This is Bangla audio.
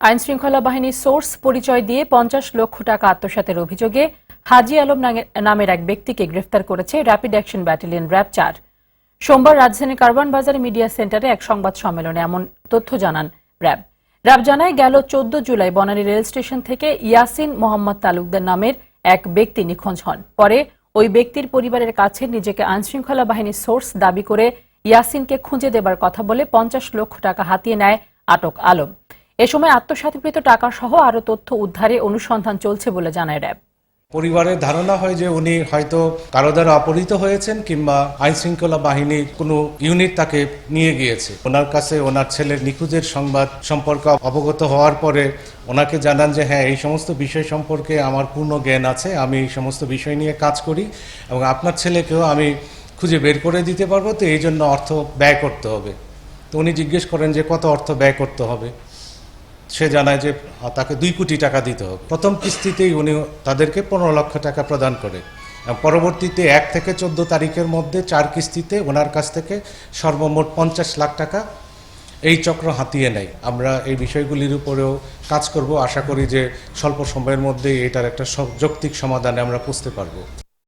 আইনশৃঙ্খলা বাহিনীর সোর্স পরিচয় দিয়ে পঞ্চাশ লক্ষ টাকা আত্মসাতের অভিযোগে হাজি আলম নামের এক ব্যক্তিকে গ্রেফতার করেছে র্যাপিড অ্যাকশন ব্যাটালিয়ন র্যাব চার সোমবার রাজধানীর কারওয়ান বাজার মিডিয়া সেন্টারে এক সংবাদ সম্মেলনে এমন তথ্য জানান র্যাব র্যাব জানায়, গেল চোদ্দ জুলাই বনানী রেল স্টেশন থেকে ইয়াসিন মোহাম্মদ তালুকদার নামের এক ব্যক্তি নিখোঁজ হন। পরে ওই ব্যক্তির পরিবারের কাছে নিজেকে আইনশৃঙ্খলা বাহিনীর সোর্স দাবি করে ইয়াসিনকে খুঁজে দেবার কথা বলে পঞ্চাশ লক্ষ টাকা হাতিয়ে নেয় আটক আলম। এ সময় আত্মসাৎকৃত টাকা সহ আরও তথ্য উদ্ধারে অনুসন্ধান চলছে বলে জানায় র্যাব। পরিবারের ধারণা হয় যে উনি হয়তো কারও দ্বারা অপহৃত হয়েছেন কিংবা আইন শৃঙ্খলা বাহিনীর কোনো ইউনিট তাকে নিয়ে গিয়েছে। ওনার কাছে ওনার ছেলের নিখোঁজের সংবাদ সম্পর্কে অবগত হওয়ার পরে ওনাকে জানান যে হ্যাঁ এই সমস্ত বিষয় সম্পর্কে আমার পূর্ণ জ্ঞান আছে, আমি এই সমস্ত বিষয় নিয়ে কাজ করি এবং আপনার ছেলেকেও আমি খুঁজে বের করে দিতে পারব, তো এই জন্য অর্থ ব্যয় করতে হবে। তো উনি জিজ্ঞেস করেন যে, কত অর্থ ব্যয় করতে হবে? সে জানায় যে তাকে দুই কোটি টাকা দিতে হবে। প্রথম কিস্তিতেই উনি তাদেরকে পনেরো লক্ষ টাকা প্রদান করে। পরবর্তীতে এক থেকে চোদ্দ তারিখের মধ্যে চার কিস্তিতে ওনার কাছ থেকে সর্বমোট পঞ্চাশ লাখ টাকা এই চক্র হাতিয়ে নেয়। আমরা এই বিষয়গুলির উপরেও কাজ করব। আশা করি যে স্বল্প সময়ের মধ্যেই এটার একটা যৌক্তিক সমাধানে আমরা পুষতে পারব।